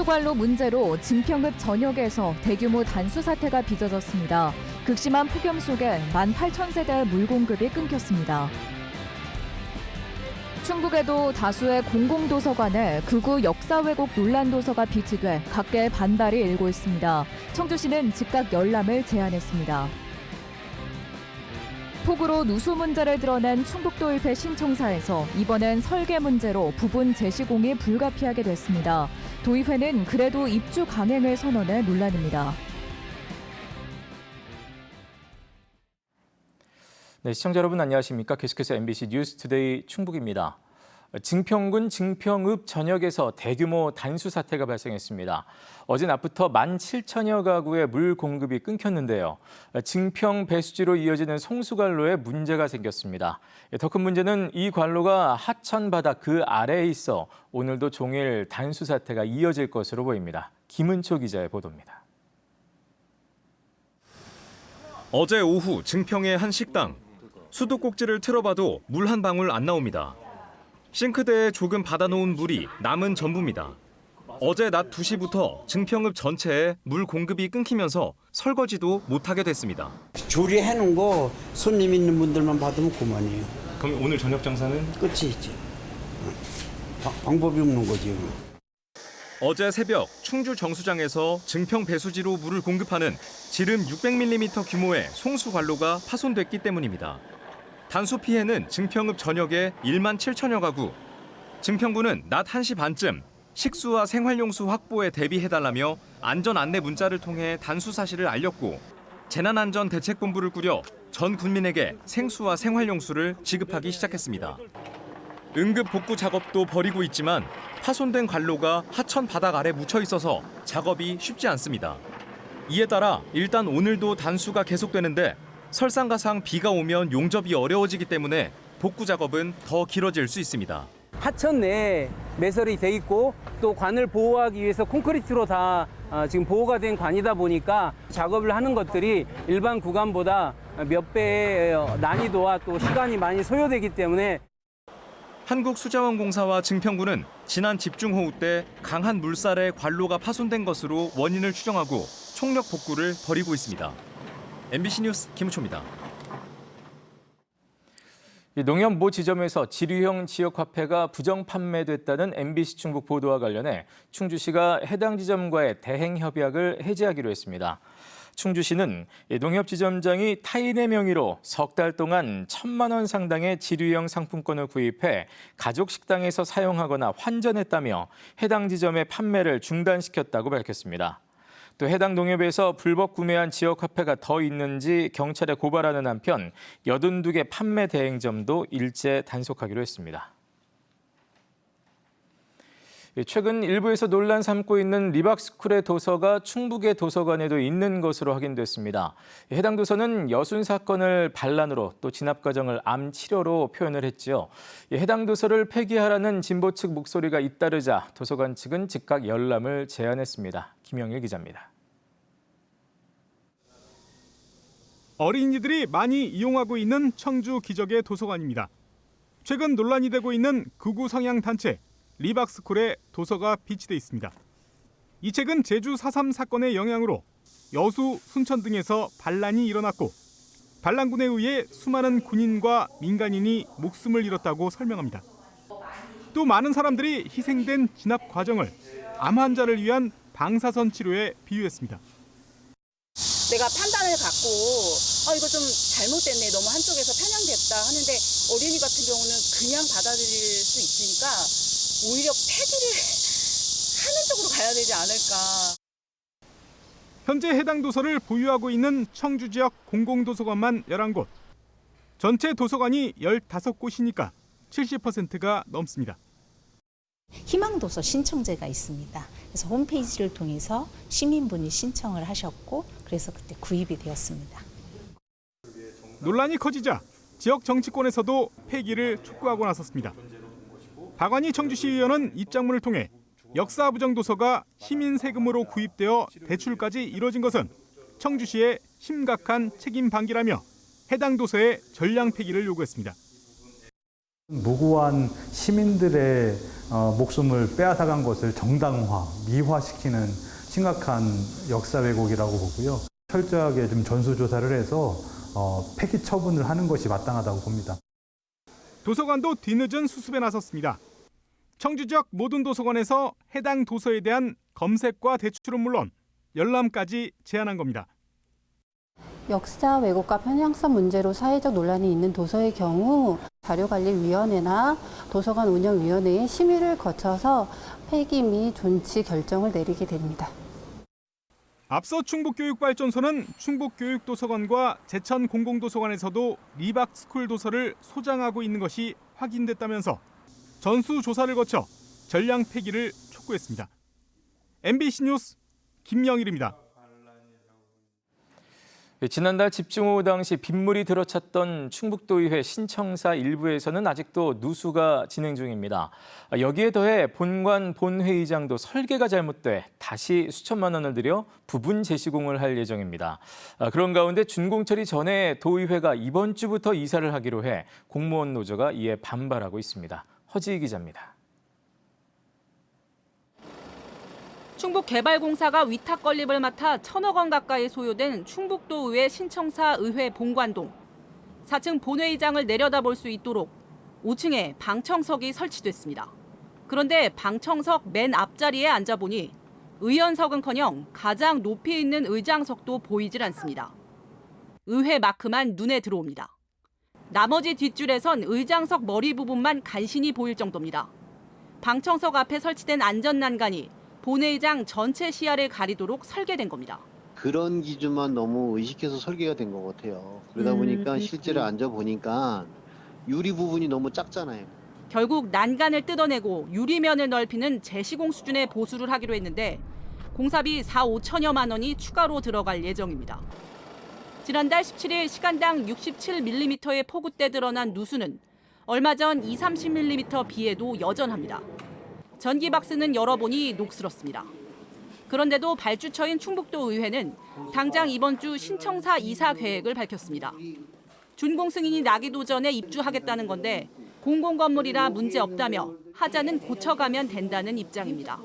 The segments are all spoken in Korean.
송수관로 문제로 증평읍 전역에서 대규모 단수 사태가 빚어졌습니다. 극심한 폭염 속에 18,000세대의 물 공급이 끊겼습니다. 충북에도 다수의 공공도서관에 극우 역사 왜곡 논란 도서가 비치돼 각계의 반발이 일고 있습니다. 청주시는 즉각 열람을 제안했습니다. 폭우로 누수 문제를 드러낸 충북도의회 신청사에서 이번엔 설계 문제로 부분 재시공이 불가피하게 됐습니다. 도의회는 그래도 입주 강행을 선언해 논란입니다. 네, 시청자 여러분 안녕하십니까? 계속해서 MBC 뉴스 투데이 충북입니다. 증평군 증평읍 전역에서 대규모 단수 사태가 발생했습니다. 어제 낮부터 17,000여 가구의 물 공급이 끊겼는데요. 증평 배수지로 이어지는 송수관로에 문제가 생겼습니다. 더 큰 문제는 이 관로가 하천 바다 그 아래에 있어 오늘도 종일 단수 사태가 이어질 것으로 보입니다. 김은초 기자의 보도입니다. 어제 오후 증평의 한 식당. 수도꼭지를 틀어봐도 물 한 방울 안 나옵니다. 싱크대에 조금 받아놓은 물이 남은 전부입니다. 어제 낮 2시부터 증평읍 전체에 물 공급이 끊기면서 설거지도 못하게 됐습니다. 조리해 놓은 거 손님 있는 분들만 받으면 그만이에요. 그럼 오늘 저녁 장사는 끝이 있지. 바- 방법이 없는 거지. 어제 새벽 충주 정수장에서 증평 배수지로 물을 공급하는 지름 600mm 규모의 송수 관로가 파손됐기 때문입니다. 단수 피해는 증평읍 전역에 1만 7천여 가구. 증평군은 낮 1시 반쯤 식수와 생활용수 확보에 대비해달라며 안전 안내 문자를 통해 단수 사실을 알렸고 재난안전대책본부를 꾸려 전 군민에게 생수와 생활용수를 지급하기 시작했습니다. 응급 복구 작업도 벌이고 있지만 파손된 관로가 하천 바닥 아래 묻혀 있어서 작업이 쉽지 않습니다. 이에 따라 일단 오늘도 단수가 계속되는데 설상가상 비가 오면 용접이 어려워지기 때문에 복구 작업은 더 길어질 수 있습니다. 하천 내에 매설이 돼 있고 또 관을 보호하기 위해서 콘크리트로 다 아, 지금 보호가 된 관이다 보니까 작업을 하는 것들이 일반 구간보다 몇 배의 어, 난이도와 또 시간이 많이 소요되기 때문에 한국수자원공사와 증평군은 지난 집중호우 때 강한 물살에 관로가 파손된 것으로 원인을 추정하고 총력 복구를 벌이고 있습니다. MBC 뉴스 김우초입니다. 이 농협 모 지점에서 지류형 지역화폐가 부정 판매됐다는 MBC 충북 보도와 관련해 충주시가 해당 지점과의 대행 협약을 해지하기로 했습니다. 충주시는 이 농협 지점장이 타인의 명의로 석 달 동안 천만 원 상당의 지류형 상품권을 구입해 가족 식당에서 사용하거나 환전했다며 해당 지점의 판매를 중단시켰다고 밝혔습니다. 또 해당 농협에서 불법 구매한 지역 화폐가 더 있는지 경찰에 고발하는 한편 82개 판매 대행점도 일제 단속하기로 했습니다. 예, 최근 일부에서 논란 삼고 있는 리박스쿨의 도서가 충북의 도서관에도 있는 것으로 확인됐습니다. 예, 해당 도서는 여순 사건을 반란으로 또 진압 과정을 암 치료로 표현을 했지요. 예, 해당 도서를 폐기하라는 진보 측 목소리가 잇따르자 도서관 측은 즉각 열람을 제안했습니다. 김영일 기자입니다. 어린이들이 많이 이용하고 있는 청주 기적의 도서관입니다. 최근 논란이 되고 있는 극우 성향 단체 리박스쿨의 도서가 비치돼 있습니다. 이 책은 제주 4.3 사건의 영향으로 여수, 순천 등에서 반란이 일어났고 반란군에 의해 수많은 군인과 민간인이 목숨을 잃었다고 설명합니다. 또 많은 사람들이 희생된 진압 과정을 암 환자를 위한 방사선 치료에 비유했습니다. 내가 판단을 갖고 어 이거 좀 잘못됐네 너무 한쪽에서 편향됐다 하는데 어린이 같은 경우는 그냥 받아들일 수 있으니까 오히려 폐기를 하는 쪽으로 가야 되지 않을까. 현재 해당 도서를 보유하고 있는 청주 지역 공공도서관만 11곳. 전체 도서관이 15곳이니까 70%가 넘습니다. 희망도서 신청제가 있습니다. 그래서 홈페이지를 통해서 시민분이 신청을 하셨고 그래서 그때 구입이 되었습니다. 논란이 커지자 지역 정치권에서도 폐기를 촉구하고 나섰습니다. 박완희 청주시의원은 입장문을 통해 역사 부정 도서가 시민 세금으로 구입되어 대출까지 이뤄진 것은 청주시의 심각한 책임 방기라며 해당 도서의 전량 폐기를 요구했습니다. 무고한 시민들의 어, 목숨을 빼앗아간 것을 정당화, 미화시키는 심각한 역사 왜곡이라고 보고요. 철저하게 좀 전수조사를 해서 어, 폐기 처분을 하는 것이 마땅하다고 봅니다. 도서관도 뒤늦은 수습에 나섰습니다. 청주 지역 모든 도서관에서 해당 도서에 대한 검색과 대출은 물론 열람까지 제한한 겁니다. 역사 왜곡과 편향성 문제로 사회적 논란이 있는 도서의 경우 자료관리위원회나 도서관 운영위원회의 심의를 거쳐서 폐기 및 존치 결정을 내리게 됩니다. 앞서 충북교육발전소는 충북교육도서관과 제천 공공도서관에서도 리박스쿨 도서를 소장하고 있는 것이 확인됐다면서 전수 조사를 거쳐 전량 폐기를 촉구했습니다. MBC 뉴스 김영일입니다. 예, 지난달 집중호우 당시 빗물이 들어찼던 충북도의회 신청사 일부에서는 아직도 누수가 진행 중입니다. 아, 여기에 더해 본관 본회의장도 설계가 잘못돼 다시 수천만 원을 들여 부분 재시공을 할 예정입니다. 아, 그런 가운데 준공처리 전에 도의회가 이번 주부터 이사를 하기로 해 공무원 노조가 이에 반발하고 있습니다. 허지희 기자입니다. 충북개발공사가 위탁 건립을 맡아 천억 원 가까이 소요된 충북도의회 신청사 의회 본관동. 4층 본회의장을 내려다볼 수 있도록 5층에 방청석이 설치됐습니다. 그런데 방청석 맨 앞자리에 앉아보니 의원석은커녕 가장 높이 있는 의장석도 보이질 않습니다. 의회 마크만 눈에 들어옵니다. 나머지 뒷줄에선 의장석 머리 부분만 간신히 보일 정도입니다. 방청석 앞에 설치된 안전난간이 본회의장 전체 시야를 가리도록 설계된 겁니다. 그런 기준만 너무 의식해서 설계가 된 것 같아요. 그러다 보니까 실제로 앉아 보니까 유리 부분이 너무 작잖아요. 결국 난간을 뜯어내고 유리면을 넓히는 재시공 수준의 보수를 하기로 했는데 공사비 4, 5천여만 원이 추가로 들어갈 예정입니다. 지난달 17일 시간당 67mm의 폭우 때 드러난 누수는 얼마 전 2, 30mm 비에도 여전합니다. 전기박스는 열어보니 녹슬었습니다. 그런데도 발주처인 충북도 의회는 당장 이번 주 신청사 이사 계획을 밝혔습니다. 준공 승인이 나기도 전에 입주하겠다는 건데 공공 건물이라 문제 없다며 하자는 고쳐가면 된다는 입장입니다.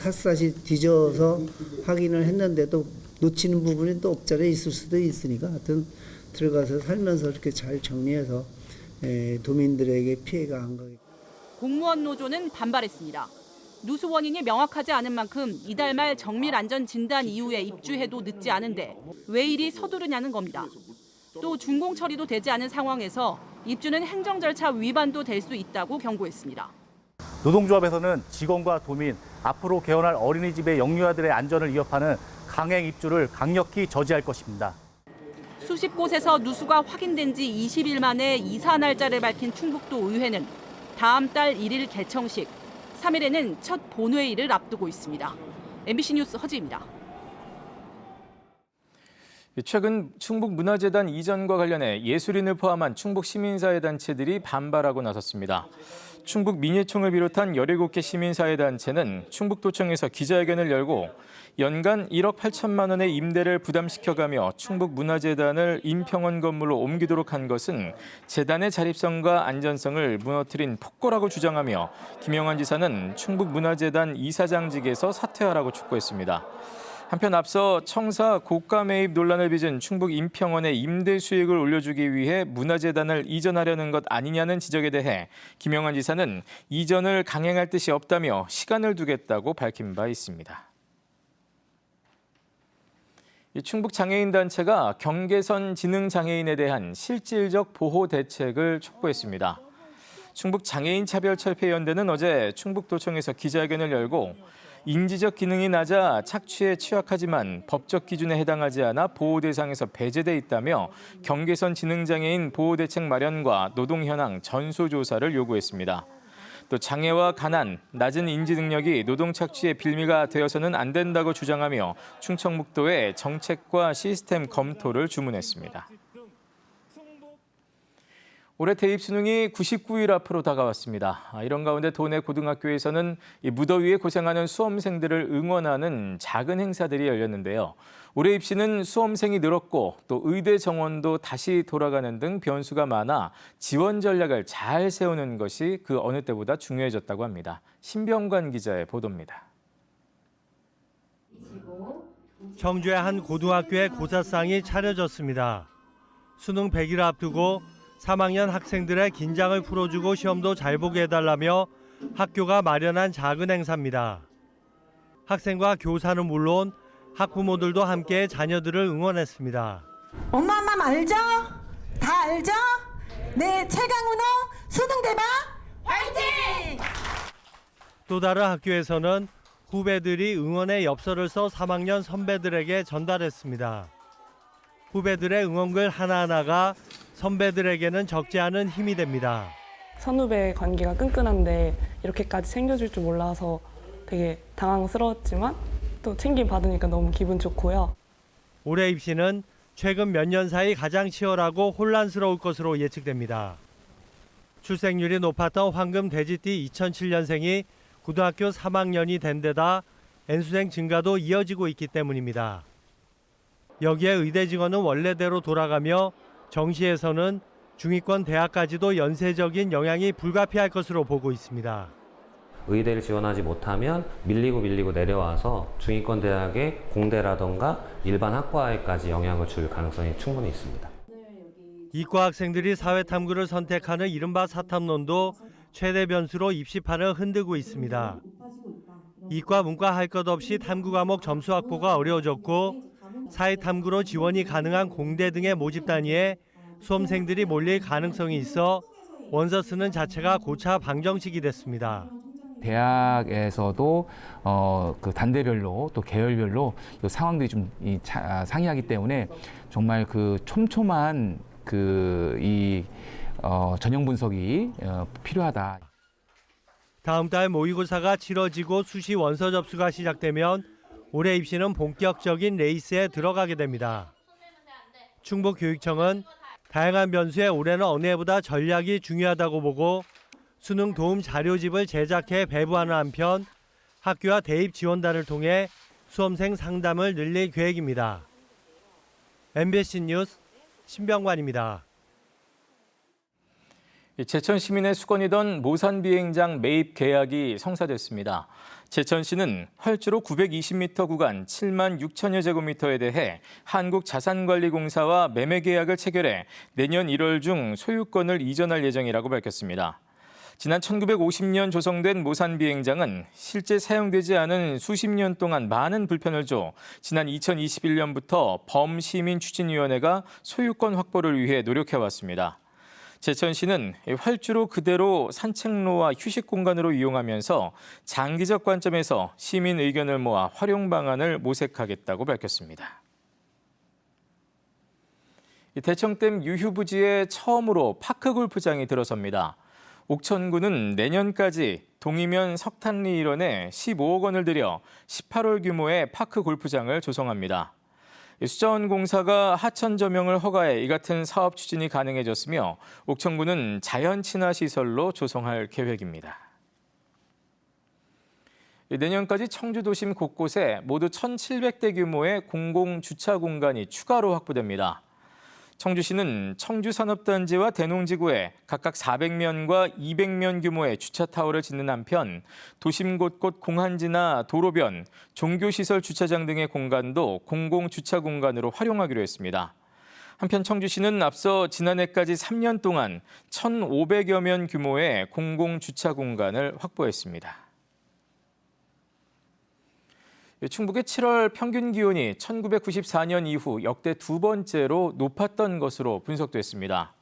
핫샷이 뒤져서 확인을 했는데도 놓치는 부분이 또 없잖아 있을 수도 있으니까 하여튼 들어가서 살면서 이렇게 잘 정리해서 에, 도민들에게 피해가 안 가게. 공무원 노조는 반발했습니다. 누수 원인이 명확하지 않은 만큼 이달 말 정밀 안전 진단 이후에 입주해도 늦지 않은데 왜 이리 서두르냐는 겁니다. 또 준공 처리도 되지 않은 상황에서 입주는 행정 절차 위반도 될 수 있다고 경고했습니다. 노동조합에서는 직원과 도민, 앞으로 개원할 어린이집의 영유아들의 안전을 위협하는 강행 입주를 강력히 저지할 것입니다. 수십 곳에서 누수가 확인된 지 20일 만에 이사 날짜를 밝힌 충북도 의회는 다음 달 1일 개청식, 3일에는 첫 본회의를 앞두고 있습니다. MBC 뉴스 허지입니다. 최근 충북문화재단 이전과 관련해 예술인을 포함한 충북 시민사회 단체들이 반발하고 나섰습니다. 충북 민예총을 비롯한 17개 시민사회 단체는 충북도청에서 기자회견을 열고 연간 1억 8천만 원의 임대를 부담시켜가며 충북문화재단을 인평원 건물로 옮기도록 한 것은 재단의 자립성과 안전성을 무너뜨린 폭거라고 주장하며 김영환 지사는 충북문화재단 이사장직에서 사퇴하라고 촉구했습니다. 한편 앞서 청사 고가 매입 논란을 빚은 충북 인평원의 임대 수익을 올려주기 위해 문화재단을 이전하려는 것 아니냐는 지적에 대해 김영환 지사는 이전을 강행할 뜻이 없다며 시간을 두겠다고 밝힌 바 있습니다. 이 충북 장애인 단체가 경계선 지능 장애인에 대한 실질적 보호 대책을 촉구했습니다. 충북 장애인 차별 철폐 연대는 어제 충북도청에서 기자회견을 열고 인지적 기능이 낮아 착취에 취약하지만 법적 기준에 해당하지 않아 보호 대상에서 배제돼 있다며 경계선 지능 장애인 보호 대책 마련과 노동 현황 전수 조사를 요구했습니다. 또 장애와 가난, 낮은 인지 능력이 노동 착취의 빌미가 되어서는 안 된다고 주장하며 충청북도에 정책과 시스템 검토를 주문했습니다. 올해 대입 수능이 99일 앞으로 다가왔습니다. 아, 이런 가운데 도내 고등학교에서는 이 무더위에 고생하는 수험생들을 응원하는 작은 행사들이 열렸는데요. 올해 입시는 수험생이 늘었고 또 의대 정원도 다시 돌아가는 등 변수가 많아 지원 전략을 잘 세우는 것이 그 어느 때보다 중요해졌다고 합니다. 신병관 기자의 보도입니다. 청주의 한 고등학교에 고사상이 차려졌습니다. 수능 100일 앞두고 3학년 학생들의 긴장을 풀어주고 시험도 잘 보게 해달라며 학교가 마련한 작은 행사입니다. 학생과 교사는 물론 학부모들도 함께 자녀들을 응원했습니다. 엄마 아빠 알죠? 다 알죠? 네 최강훈호 수능 대박 화이팅! 또 다른 학교에서는 후배들이 응원의 엽서를 써 3학년 선배들에게 전달했습니다. 후배들의 응원글 하나하나가 선배들에게는 적지 않은 힘이 됩니다. 선후배 관계가 끈끈한데 이렇게까지 챙겨줄 줄 몰라서 되게 당황스러웠지만 또 챙김 받으니까 너무 기분 좋고요. 올해 입시는 최근 몇 년 사이 가장 치열하고 혼란스러울 것으로 예측됩니다. 출생률이 높았던 황금 돼지띠 2007년생이 고등학교 3학년이 된 데다 N수생 증가도 이어지고 있기 때문입니다. 여기에 의대 증원은 원래대로 돌아가며 정시에서는 중위권 대학까지도 연쇄적인 영향이 불가피할 것으로 보고 있습니다. 의대를 지원하지 못하면 밀리고 밀리고 내려와서 중위권 대학의 공대라던가 일반 학과에까지 영향을 줄 가능성이 충분히 있습니다. 이과 학생들이 사회 탐구를 선택하는 이른바 사탐론도 최대 변수로 입시판을 흔들고 있습니다. 이과 문과 할 것 없이 탐구 과목 점수 확보가 어려워졌고 사회 탐구로 지원이 가능한 공대 등의 모집 단위에 수험생들이 몰릴 가능성이 있어 원서 쓰는 자체가 고차 방정식이 됐습니다. 대학에서도 어, 그 단대별로 또 계열별로 이 상황들이 좀 이, 차, 상이하기 때문에 정말 그 촘촘한 그이 어, 전형 분석이 어, 필요하다. 다음 달 모의고사가 치러지고 수시 원서 접수가 시작되면 올해 입시는 본격적인 레이스에 들어가게 됩니다. 충북교육청은 다양한 변수에 올해는 어느 해보다 전략이 중요하다고 보고 수능 도움 자료집을 제작해 배부하는 한편 학교와 대입 지원단을 통해 수험생 상담을 늘릴 계획입니다. MBC 뉴스 신병관입니다. 제천 시민의 수건이던 모산 비행장 매입 계약이 성사됐습니다. 제천시는 활주로 920m 구간 7만 6천여 제곱미터에 대해 한국자산관리공사와 매매 계약을 체결해 내년 1월 중 소유권을 이전할 예정이라고 밝혔습니다. 지난 1950년 조성된 모산 비행장은 실제 사용되지 않은 수십 년 동안 많은 불편을 줘 지난 2021년부터 범시민 추진위원회가 소유권 확보를 위해 노력해 왔습니다. 제천시는 활주로 그대로 산책로와 휴식 공간으로 이용하면서 장기적 관점에서 시민 의견을 모아 활용 방안을 모색하겠다고 밝혔습니다. 대청댐 유휴부지에 처음으로 파크 골프장이 들어섭니다. 옥천구는 내년까지 동이면 석탄리 일원에 15억 원을 들여 18홀 규모의 파크 골프장을 조성합니다. 수자원공사가 하천 조명을 허가해 이 같은 사업 추진이 가능해졌으며 옥천구는 자연 친화 시설로 조성할 계획입니다. 내년까지 청주 도심 곳곳에 모두 1,700대 규모의 공공 주차 공간이 추가로 확보됩니다. 청주시는 청주산업단지와 대농지구에 각각 400면과 200면 규모의 주차타워를 짓는 한편 도심 곳곳 공한지나 도로변, 종교시설 주차장 등의 공간도 공공주차 공간으로 활용하기로 했습니다. 한편 청주시는 앞서 지난해까지 3년 동안 1,500여 면 규모의 공공주차 공간을 확보했습니다. 충북의 7월 평균 기온이 1994년 이후 역대 두 번째로 높았던 것으로 분석됐습니다.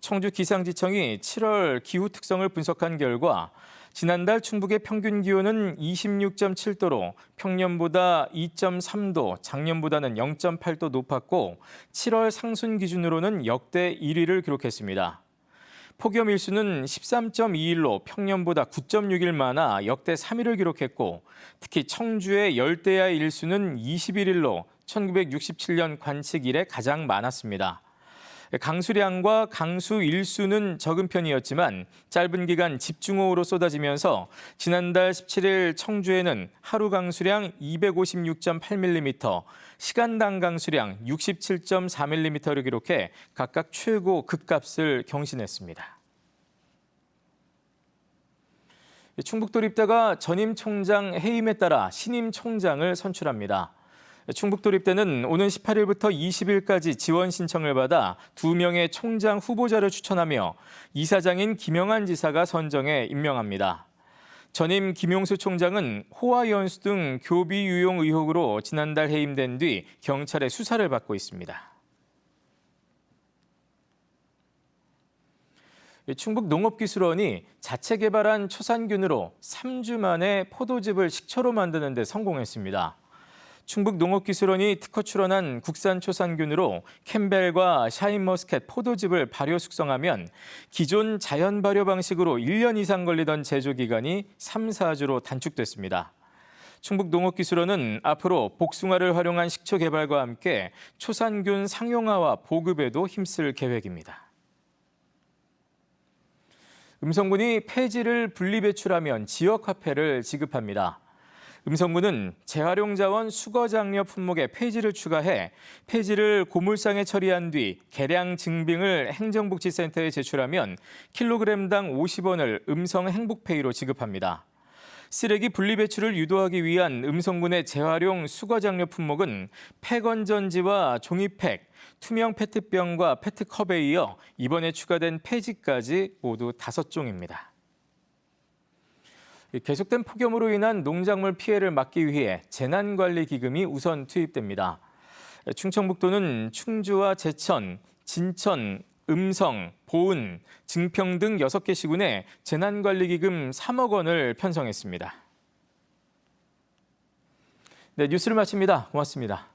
청주 기상지청이 7월 기후 특성을 분석한 결과 지난달 충북의 평균 기온은 26.7도로 평년보다 2.3도, 작년보다는 0.8도 높았고 7월 상순 기준으로는 역대 1위를 기록했습니다. 폭염 일수는 13.2일로 평년보다 9.6일 많아 역대 3위를 기록했고 특히 청주의 열대야 일수는 21일로 1967년 관측 이래 가장 많았습니다. 강수량과 강수 일수는 적은 편이었지만 짧은 기간 집중호우로 쏟아지면서 지난달 17일 청주에는 하루 강수량 256.8mm, 시간당 강수량 67.4mm를 기록해 각각 최고 급값을 경신했습니다. 충북도립대가 전임 총장 해임에 따라 신임 총장을 선출합니다. 충북 도립대는 오는 18일부터 20일까지 지원 신청을 받아 두 명의 총장 후보자를 추천하며 이사장인 김영한 지사가 선정해 임명합니다. 전임 김용수 총장은 호화 연수 등 교비 유용 의혹으로 지난달 해임된 뒤 경찰의 수사를 받고 있습니다. 충북 농업기술원이 자체 개발한 초산균으로 3주 만에 포도즙을 식초로 만드는 데 성공했습니다. 충북 농업기술원이 특허 출원한 국산 초산균으로 캠벨과 샤인머스켓 포도즙을 발효 숙성하면 기존 자연 발효 방식으로 1년 이상 걸리던 제조 기간이 3, 4주로 단축됐습니다. 충북 농업기술원은 앞으로 복숭아를 활용한 식초 개발과 함께 초산균 상용화와 보급에도 힘쓸 계획입니다. 음성군이 폐지를 분리배출하면 지역 화폐를 지급합니다. 음성군은 재활용 자원 수거 장려 품목의 폐지를 추가해 폐지를 고물상에 처리한 뒤 개량 증빙을 행정복지센터에 제출하면 킬로그램당 50원을 음성 행복페이로 지급합니다. 쓰레기 분리 배출을 유도하기 위한 음성군의 재활용 수거 장려 품목은 폐건 전지와 종이팩, 투명 페트병과 페트컵에 이어 이번에 추가된 폐지까지 모두 다섯 종입니다. 계속된 폭염으로 인한 농작물 피해를 막기 위해 재난관리기금이 우선 투입됩니다. 충청북도는 충주와 제천, 진천, 음성, 보은, 증평 등 6개 시군에 재난관리기금 3억 원을 편성했습니다. 네, 뉴스를 마칩니다. 고맙습니다.